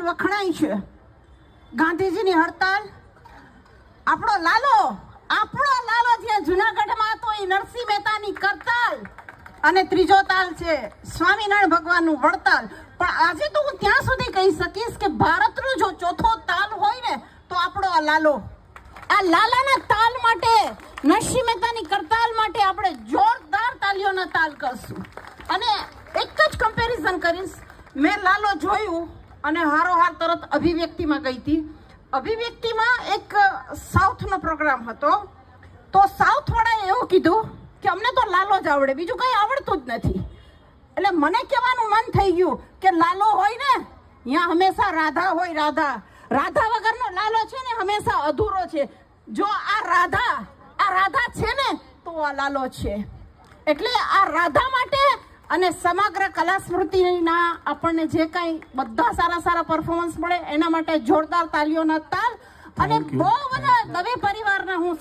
હડતાલ વખણાય છે. ગાંધીજીની હડતાલ આપણો લાલો આપણો લાલો જે જુનાગઢમાં હતો એ નરસિંહ મહેતાની કરતાલ. અને ત્રીજો તાલ છે સ્વામિનારાયણ ભગવાનનું વડતાલ. પણ આજે તો હું ત્યાં સુધી કહી શકીશ કે ભારતનો જો ચોથો તાલ હોય ને, તો આપણો આ લાલો. આ લાલાના તાલ માટે, નરસિંહ મહેતાની કરતાલ માટે આપણે જોરદાર તાલીઓના તાલ કરશું. અને એક જ કમ્પેરિઝન કરીશ. મેં લાલો જોયું અને હારોહાર તરત અભિવ્યક્તિમાં ગઈ હતી. અભિવ્યક્તિમાં એક સાઉથનો પ્રોગ્રામ હતો. તો સાઉથવાળાએ એવું કીધું કે અમને તો લાલો જ આવડે, બીજું કંઈ આવડતું જ નથી. એટલે મને કહેવાનું મન થઈ ગયું કે લાલો હોય ને ત્યાં હંમેશા રાધા હોય રાધા. રાધા વગરનો લાલો છે ને હંમેશા અધૂરો છે. જો આ રાધા આ રાધા છે ને, તો આ લાલો છે. એટલે આ રાધા માટે અને સમગ્ર કલા સ્મૃતિના આપણને જે કાંઈ બધા સારા સારા પરફોર્મન્સ મળે એના માટે જોરદાર તાલીઓના તાલ અને બહુ બધા દવે પરિવારના હું